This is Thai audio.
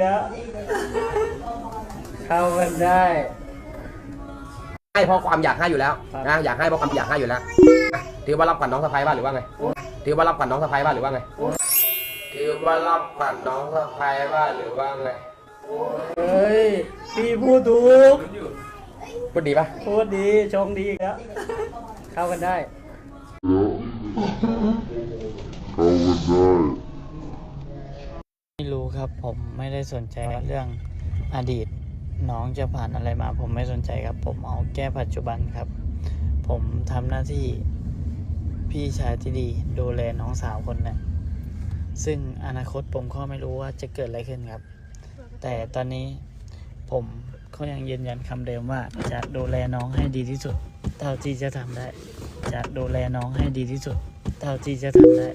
แล้วเข้ากันได้ให้เพราะความอยากให้อยู่แล้วครับนะอยากให้เพราะความอยากให้อยู่แล้วอะถือว่ารับขวัญน้องสะพ้ายบ้างหรือว่าไงถือว่ารับขวัญน้องสะพ้ายบ้างหรือว่าไงถือว่ารับขวัญน้องสะพ้ายบ้างหรือว่าไงเฮ้ยพี่พูดถูกพูดดีปะพูดดีชงดีครับเข้ากันได้ ไม่รู้ครับ ผมไม่ได้สนใจเรื่องอดีตน้องจะผ่านอะไรมา ผมไม่สนใจครับ ผมเอาแก้ปัจจุบันครับ ผมทำหน้าที่พี่ชายที่ดีดูแลน้องสาวคนหนึ่งซึ่งอนาคตผมก็ไม่รู้ว่าจะเกิดอะไรขึ้นครับ แต่ตอนนี้ผมก็ยังยืนยันคำเดิมว่า จะดูแลน้องให้ดีที่สุด เท่าที่จะทำได้ จะดูแลน้องให้ดีที่สุด เท่าที่จะทำได้